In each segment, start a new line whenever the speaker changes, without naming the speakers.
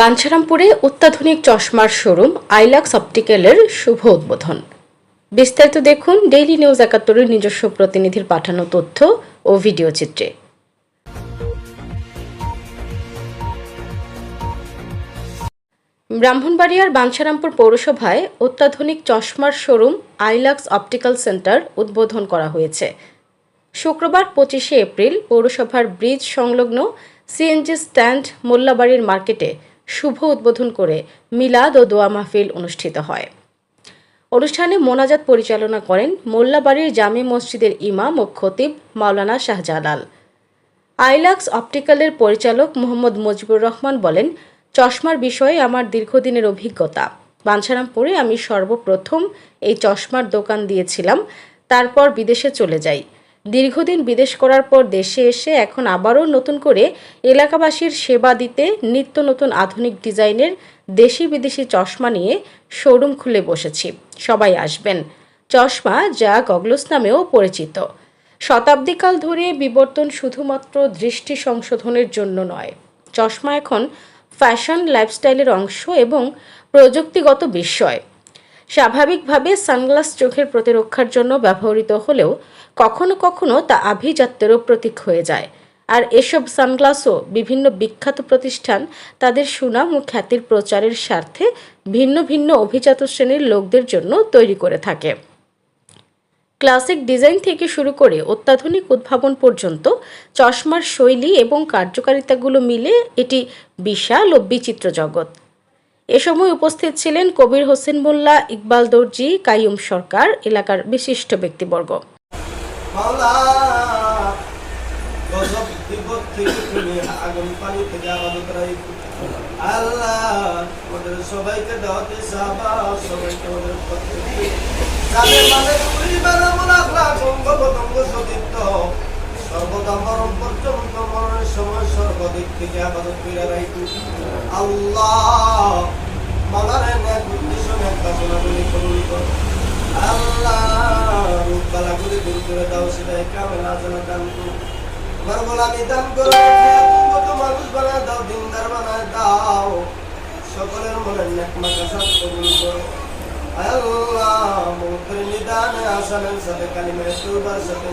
বাঞ্ছারামপুরে অত্যাধুনিক চশমার শোরুম, আইলাক্স অপটিক্যালের শুভ উদ্বোধন। বিস্তারিত দেখুন ডেইলি নিউজ একাত্তরের নিজস্ব প্রতিনিধির পাঠানো তথ্য ও ভিডিও চিত্রে। ব্রাহ্মণবাড়িয়ার বাঞ্ছারামপুর পৌরসভায় অত্যাধুনিক চশমার শোরুম, আইলাক্স অপটিক্যাল সেন্টার উদ্বোধন করা হয়েছে। শুক্রবার পঁচিশে এপ্রিল পৌরসভার ব্রিজ সংলগ্ন সিএনজি স্ট্যান্ড মোল্লাবাড়ির মার্কেটে শুভ উদ্বোধন করে মিলাদ ও দোয়া মাহফিল অনুষ্ঠিত হয়। অনুষ্ঠানে মোনাজাত পরিচালনা করেন মোল্লাবাড়ির জামে মসজিদের ইমাম ও খতিব মাওলানা শাহজালাল। আইলাক্স অপটিক্যালের পরিচালক মোহাম্মদ মুজিবুর রহমান বলেন, চশমার বিষয়ে আমার দীর্ঘদিনের অভিজ্ঞতা। বাঞ্ছারামপুরে আমি সর্বপ্রথম এই চশমার দোকান দিয়েছিলাম, তারপর বিদেশে চলে যাই। দীর্ঘদিন বিদেশ করার পর দেশে এসে এখন আবারও নতুন করে এলাকাবাসীর সেবা দিতে, নিত্য নতুন আধুনিক ডিজাইনের দেশি বিদেশি চশমা নিয়ে শোরুম খুলে বসেছি। সবাই আসবেন। চশমা যা গগলস নামেও পরিচিত। শতাব্দীকাল ধরে বিবর্তন শুধুমাত্র দৃষ্টি সংশোধনের জন্য নয়। চশমা এখন ফ্যাশন লাইফস্টাইলের অংশ এবং প্রযুক্তিগত বিস্ময়। স্বাভাবিকভাবে সানগ্লাস চোখের প্রতিরক্ষার জন্য ব্যবহৃত হলেও কখনো কখনো তা আভিজাত্যেরও প্রতীক হয়ে যায়। আর এসব সানগ্লাসও বিভিন্ন বিখ্যাত প্রতিষ্ঠান তাদের সুনাম ও খ্যাতির প্রচারের স্বার্থে ভিন্ন ভিন্ন অভিজাত শ্রেণির লোকদের জন্য তৈরি করে থাকে। ক্লাসিক ডিজাইন থেকে শুরু করে অত্যাধুনিক উদ্ভাবন পর্যন্ত চশমার শৈলী এবং কার্যকারিতাগুলো মিলে এটি বিশাল ও বিচিত্র জগৎ। এ সময় উপস্থিত ছিলেন কবির হোসেন মোল্লা, ইকবাল দর্জি, কাইয়ুম সরকার, এলাকার বিশিষ্ট ব্যক্তিবর্গ।
মানে সর্বদা পর্যন্ত মরণের সময় সর্বদিক থেকে আবাদত করে আল্লাহ মালারে ন্যাক উদ্দেশ্য ন্যাক বাসনা বলে কবুল আল্লাহ রূপ বালাগুলি দূর করে দাও সেটাই কামেল আজানা দান করো আমার গোলামি দান করো মানুষ বানায় দাও দিনদার বানায় দাও সকলের মনে নেক মাকাসাত কবুল করো আল্লাহ মুখের নিদানে আসানের সাথে কালিমের তৌবার সাথে।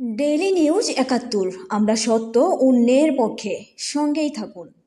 ডেইলি নিউজ একাত্তর আমরা সত্য অন্যের পক্ষে সঙ্গেই থাকুন।